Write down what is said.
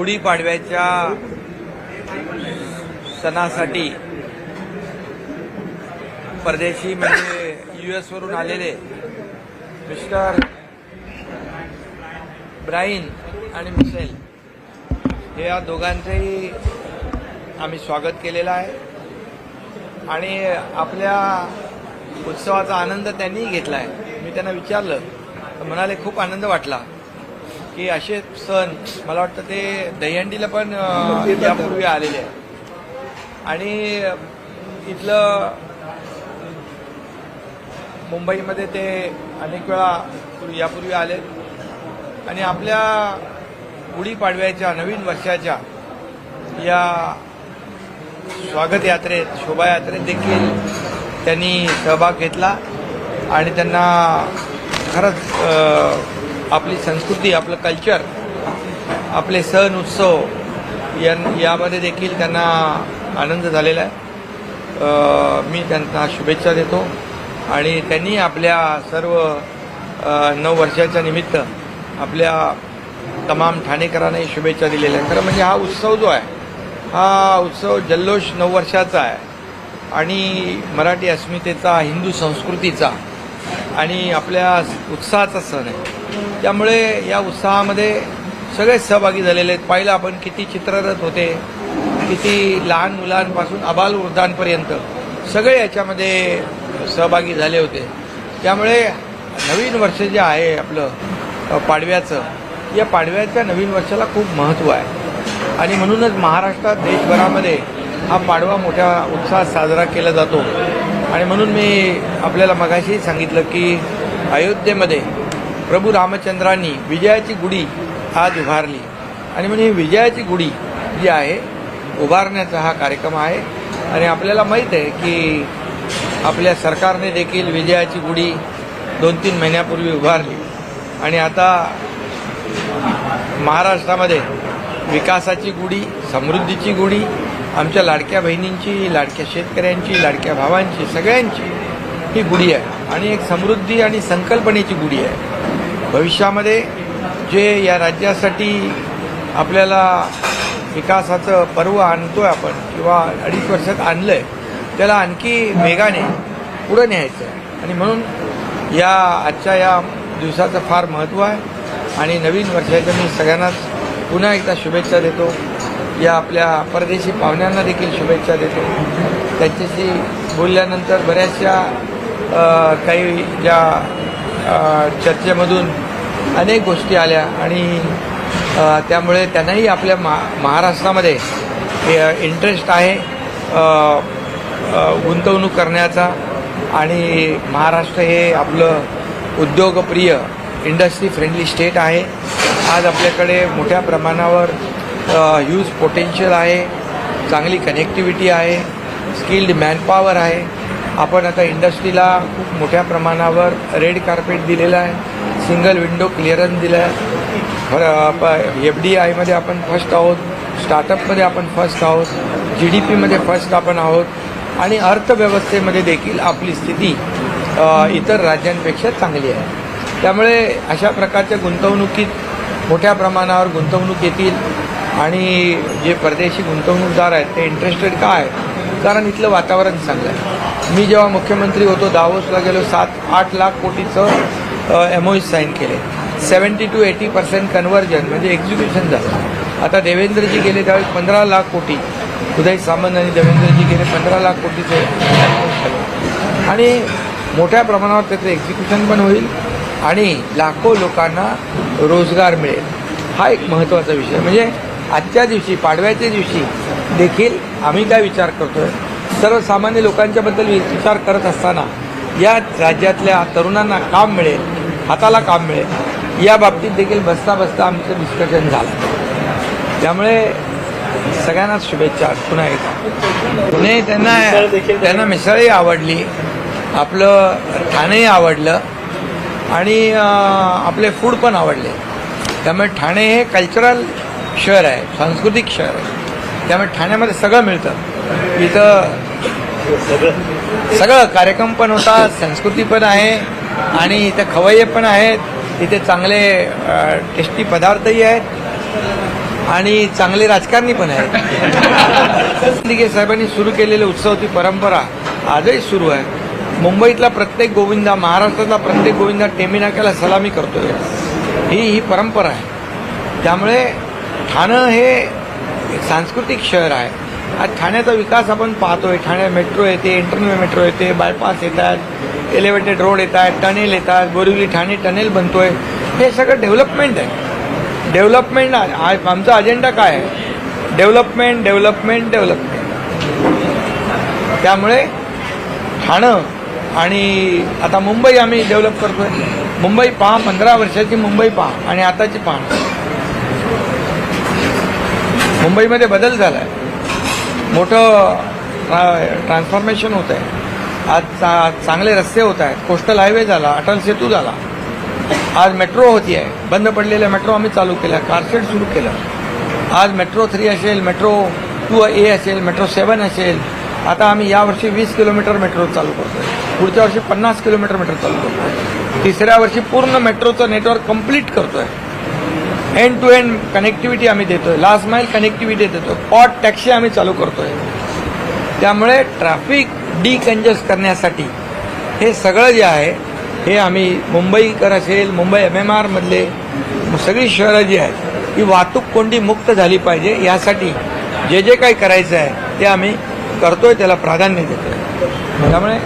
गुढीपाडव्याच्या सणासाठी परदेशी म्हणजे यू एसवरून आलेले मिस्टर ब्राईन आणि मिसेल हे या दोघांचंही आम्ही स्वागत केलेलं आहे. आणि आपल्या उत्सवाचा आनंद त्यांनीही घेतला आहे. मी त्यांना विचारलं तर म्हणाले खूप आनंद वाटला. की असे सण मला वाटतं ते दहीहंडीला पण यापूर्वी आलेले आहे आणि इथलं मुंबईमध्ये ते अनेक वेळा यापूर्वी आले. आणि आपल्या गुढीपाडव्याच्या नवीन वर्षाच्या या स्वागत यात्रेत शोभायात्रेत देखील त्यांनी सहभाग घेतला. आणि त्यांना खरंच आपली संस्कृती आपलं कल्चर आपले सण उत्सव या यामध्ये देखील त्यांना आनंद झालेला आहे. मी त्यांना शुभेच्छा देतो. आणि त्यांनी आपल्या सर्व नऊ वर्षाच्या निमित्त आपल्या तमाम ठाणेकरांनाही शुभेच्छा दिलेल्या आहेत. खरं म्हणजे हा उत्सव जो आहे हा उत्सव जल्लोष नऊ वर्षाचा आहे. आणि मराठी अस्मितेचा हिंदू संस्कृतीचा आणि आपल्या उत्साहाचा सण आहे. त्यामुळे या उत्साहामध्ये सगळे सहभागी झालेले आहेत. पाहिलं आपण किती चित्ररथ होते किती लहान मुलांपासून अबाल वृद्धांपर्यंत सगळे याच्यामध्ये सहभागी झाले होते. त्यामुळे नवीन वर्ष जे आहे आपलं पाडव्याचं या पाडव्याच्या नवीन वर्षाला खूप महत्त्व आहे. आणि म्हणूनच महाराष्ट्रात देशभरामध्ये हा पाडवा मोठ्या उत्साहात साजरा केला जातो. आणि म्हणून मी आपल्याला मगाशी सांगितलं की अयोध्येमध्ये प्रभू रामचंद्रांनी विजयाची गुढी आज उभारली. आणि म्हणून विजयाची गुढी जी आहे उभारण्याचा हा कार्यक्रम आहे. आणि आपल्याला माहीत आहे की आपल्या सरकारने देखील विजयाची गुढी दोन तीन महिन्यापूर्वी उभारली. आणि आता महाराष्ट्रामध्ये विकासाची गुढी समृद्धीची गुढी आमच्या लाडक्या बहिणींची लाडक्या शेतकऱ्यांची लाडक्या भावांची सगळ्यांची ही गुढी आहे. आणि एक समृद्धी आणि संकल्पनेची गुढी आहे. भविष्यामध्ये जे या राज्यासाठी आपल्याला विकासाचं पर्व आणतोय आपण किंवा अडीच वर्षात आणलं आहे त्याला आणखी वेगाने पुढं न्यायचं आहे. आणि म्हणून या आजच्या या दिवसाचं फार महत्त्व आहे. आणि नवीन वर्षाच्या मी सगळ्यांनाच पुन्हा एकदा शुभेच्छा देतो. या आपल्या परदेशी पाहुण्यांना देखील शुभेच्छा देतो. त्यांच्याशी बोलल्यानंतर बऱ्याचशा काही ज्या चर्चेमधून अनेक गोष्टी आल्या आणि त्यामुळे त्यांनाही आपल्या मा महाराष्ट्रामध्ये इंटरेस्ट आहे गुंतवणूक करण्याचा आणि महाराष्ट्र हे आपलं उद्योगप्रिय इंडस्ट्री फ्रेंडली स्टेट आहे. आज आपल्याकडे मोठ्या प्रमाणावर ह्यूज पोटेन्शियल आहे चांगली कनेक्टिव्हिटी आहे स्किल्ड मॅनपॉवर आहे. आपण आता इंडस्ट्रीला खूप मोठ्या प्रमाणावर रेड कार्पेट दिलेलं आहे सिंगल विंडो क्लिअरन्स दिलं आहे एफ डी आयमध्ये आपण फर्स्ट आहोत स्टार्टअपमध्ये आपण फर्स्ट आहोत जी डी पीमध्ये फर्स्ट आपण आहोत आणि अर्थव्यवस्थेमध्ये देखील आपली स्थिती इतर राज्यांपेक्षा चांगली आहे. त्यामुळे अशा प्रकारच्या गुंतवणुकीत मोठ्या प्रमाणावर गुंतवणूक येतील. आणि जे परदेशी गुंतवणूकदार आहेत ते इंटरेस्टेड का आहे कारण इथलं वातावरण चांगलं आहे. मी जेव्हा मुख्यमंत्री होतो दावोसला गेलो सात आठ लाख कोटीचं एम साईन केले. Seventy two eighty percent conversion म्हणजे एक्झिक्युशन झालं. आता देवेंद्रजी गेले त्यावेळी पंधरा लाख कोटी. उदय सामंत आणि देवेंद्रजी गेले पंधरा लाख कोटीचे आणि मोठ्या प्रमाणावर त्याचं एक्झिक्युशन पण होईल आणि लाखो लोकांना रोजगार मिळेल. हा एक महत्त्वाचा विषय. म्हणजे आजच्या दिवशी पाडव्याच्या दिवशी देखील आम्ही काय विचार करतोय. सर्वसामान्य लोकांच्याबद्दल विचार करत असताना या राज्यातल्या तरुणांना काम मिळेल हाताला काम मिळेल. या बाबतीत देखील बसता बसता आमचं डिस्कशन झालं. त्यामुळे सगळ्यांनाच शुभेच्छा पुन्हा एकदा. पुणे त्यांना त्यांना मिसळही आवडली आपलं ठाणेही आवडलं आणि आपले फूड पण आवडले. त्यामुळे ठाणे हे कल्चरल शहर आहे सांस्कृतिक शहर आहे. त्यामुळे ठाण्यामध्ये सगळं मिळतं. इथं सगळं कार्यक्रम पण होता संस्कृती पण आहे आणि इथं खवय्ये पण आहेत. इथे चांगले टेस्टी पदार्थही आहेत आणि चांगले राजकारणी पण आहेत. दिघे साहेबांनी सुरू केलेले उत्सव ती परंपरा आजही सुरू आहे. मुंबईतला प्रत्येक गोविंदा महाराष्ट्रातला प्रत्येक गोविंदा टेमिनाक्याला सलामी करतोय. ही ही परंपरा आहे. त्यामुळे ठाणं हे सांस्कृतिक शहर आहे. आज ठाण्याचा विकास आपण पाहतोय. ठाणे मेट्रो येते इंटरनल मेट्रो येते बायपास येतात एलिव्हेटेड रोड येत आहेत टनेल येतात बोरिवली ठाणे टनेल बनतोय. हे सगळं डेव्हलपमेंट आहे. डेव्हलपमेंट आमचा अजेंडा काय आहे? डेव्हलपमेंट डेव्हलपमेंट डेव्हलपमेंट त्यामुळे ठाणं आणि आता मुंबई आम्ही डेव्हलप करतोय. मुंबई पहा पंधरा वर्षाची मुंबई पहा आणि आताची पहा. मुंबईमध्ये बदल झाला आहे मोठं ट्रा- ट्रान्सफॉर्मेशन होत आहे आज चा- चांगले रस्ते होत आहेत. कोस्टल हायवे झाला अटल सेतू झाला. आज मेट्रो होती आहे. बंद पडलेल्या मेट्रो आम्ही चालू केल्या. कारशेड सुरू केलं. आज मेट्रो थ्री असेल मेट्रो टू ए असेल मेट्रो सेवन असेल. आता आम्ही यावर्षी वीस किलोमीटर मेट्रो चालू करतोय. पुढच्या वर्षी पन्नास किलोमीटर मेट्रो चालू करतोय. तिसऱ्या वर्षी पूर्ण मेट्रोचं नेटवर्क कंप्लीट करतोय. एंड टू एंड कनेक्टिव्हिटी आम्ही देतोय. लास्ट माईल कनेक्टिव्हिटी देतो पॉट टॅक्सी आम्ही चालू करतोय. त्यामुळे ट्रॅफिक डिकंजस्ट करण्यासाठी हे सगळं जे आहे हे आम्ही मुंबईकर असेल मुंबई एम एम आरमधले सगळी शहरं जी आहेत ही वाहतूक कोंडी मुक्त झाली पाहिजे. यासाठी जे जे काही करायचं आहे ते आम्ही करतोय त्याला प्राधान्य देतोय. त्यामुळे